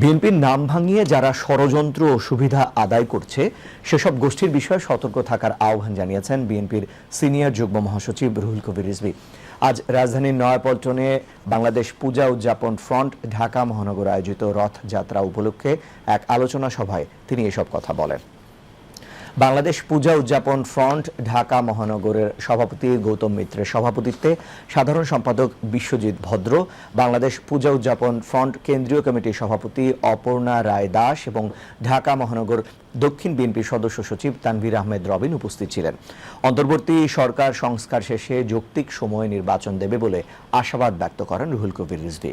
বিএনপির নাম ভাঙিয়ে যারা ষড়যন্ত্র ও সুবিধা আদায় করছে, সেসব গোষ্ঠীর বিষয়ে সতর্ক থাকার আহ্বান জানিয়েছেন বিএনপির সিনিয়র যুগ্ম মহাসচিব রুহুল কবির রিজভী। আজ রাজধানীর নয়াপল্টনে বাংলাদেশ পূজা উদযাপন ফ্রন্ট ঢাকা মহানগর আয়োজিত রথযাত্রা উপলক্ষে এক আলোচনা সভায় তিনি এসব কথা বলেন। বাংলাদেশ পূজা উদযাপন ফ্রন্ট ঢাকা মহানগরের সভাপতি গৌতম মিত্রের সভাপতিত্বে সাধারণ সম্পাদক বিশ্বজিৎ ভদ্র, বাংলাদেশ পূজা উদযাপন ফ্রন্ট কেন্দ্রীয় কমিটির সভাপতি অপর্ণা রায় দাস এবং ঢাকা মহানগর দক্ষিণ বিএনপির সদস্য সচিব তানভীর আহমেদ রবিন উপস্থিত ছিলেন। অন্তর্বর্তী সরকার সংস্কার শেষে যৌক্তিক সময়ে নির্বাচন দেবে বলে আশাবাদ ব্যক্ত করেন রুহুল কবির রিজভী।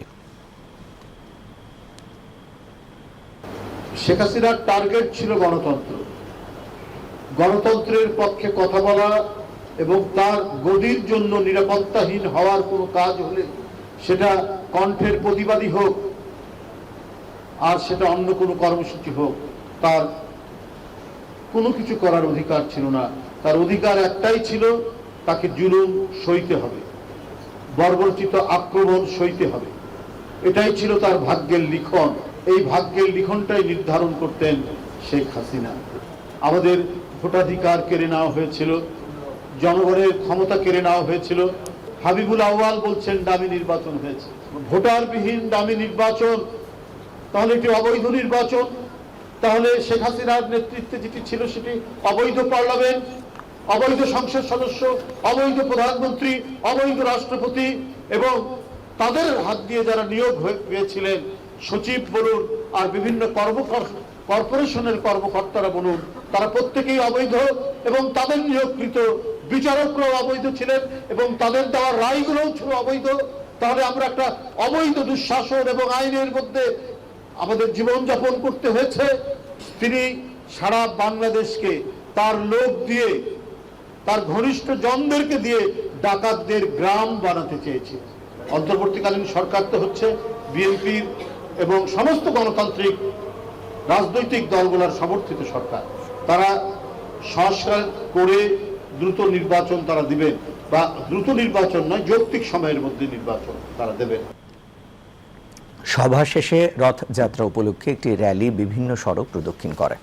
শেখ হাসিনার টার্গেট ছিল গণতন্ত্র। গণতন্ত্রের পক্ষে কথা বলা এবং তার গদির জন্য নিরাপত্তাহীন হওয়ার কোনো কাজ হলে সেটা কণ্ঠের প্রতিবাদী হোক, আর সেটা অন্য কোনো কর্মসূচি হোক, তার কোনো কিছু করার অধিকার ছিল না। তার অধিকার একটাই ছিল, তাকে জুলুম সইতে হবে, বর্বরচিত আক্রমণ সইতে হবে। এটাই ছিল তার ভাগ্যের লিখন। এই ভাগ্যের লিখনটাই নির্ধারণ করতেন শেখ হাসিনা। আমাদের ভোটাধিকার কেড়ে নেওয়া হয়েছিল, জনগণের ক্ষমতা কেড়ে নেওয়া হয়েছিল। হাবিবুল আউয়াল বলছেন দামি নির্বাচন হয়েছে। ভোটারবিহীন দামি নির্বাচন, তাহলে এটি অবৈধ নির্বাচন? তাহলে শেখ হাসিনার নেতৃত্বে যেটি ছিল সেটি অবৈধ পার্লামেন্ট, অবৈধ সংসদ সদস্য, অবৈধ প্রধানমন্ত্রী, অবৈধ রাষ্ট্রপতি এবং তাদের হাত দিয়ে যারা নিয়োগ হয়ে- হয়েছিলেন সচিব বলুন আর বিভিন্ন কর্মকর কর্পোরেশনের কর্মকর্তারা বলুন, তারা প্রত্যেকেই অবৈধ এবং তাদের নিয়োগকৃত বিচারকরাও অবৈধ ছিলেন এবং তাদের দেওয়া রায়গুলোও ছিল অবৈধ। তাহলে আমরা একটা অবৈধ দুঃশাসন এবং আইনের মধ্যে আমাদের জীবনযাপন করতে হয়েছে। তিনি সারা বাংলাদেশকে তার লোক দিয়ে, তার ঘনিষ্ঠ জনদেরকে দিয়ে ডাকাতদের গ্রাম বানাতে চেয়েছে। অন্তর্বর্তীকালীন সরকার তো হচ্ছে বিএনপির এবং সমস্ত গণতান্ত্রিক রাজনৈতিক দলগুলোর সমর্থিত সরকার। তারা সংস্কার করে দ্রুত নির্বাচন তারা দিবেন বা দ্রুত নির্বাচন নয়, যৌক্তিক সময়ের মধ্যে নির্বাচন তারা দেবেন। সভা শেষে রথযাত্রা উপলক্ষে একটি র্যালি বিভিন্ন সড়ক প্রদক্ষিণ করে।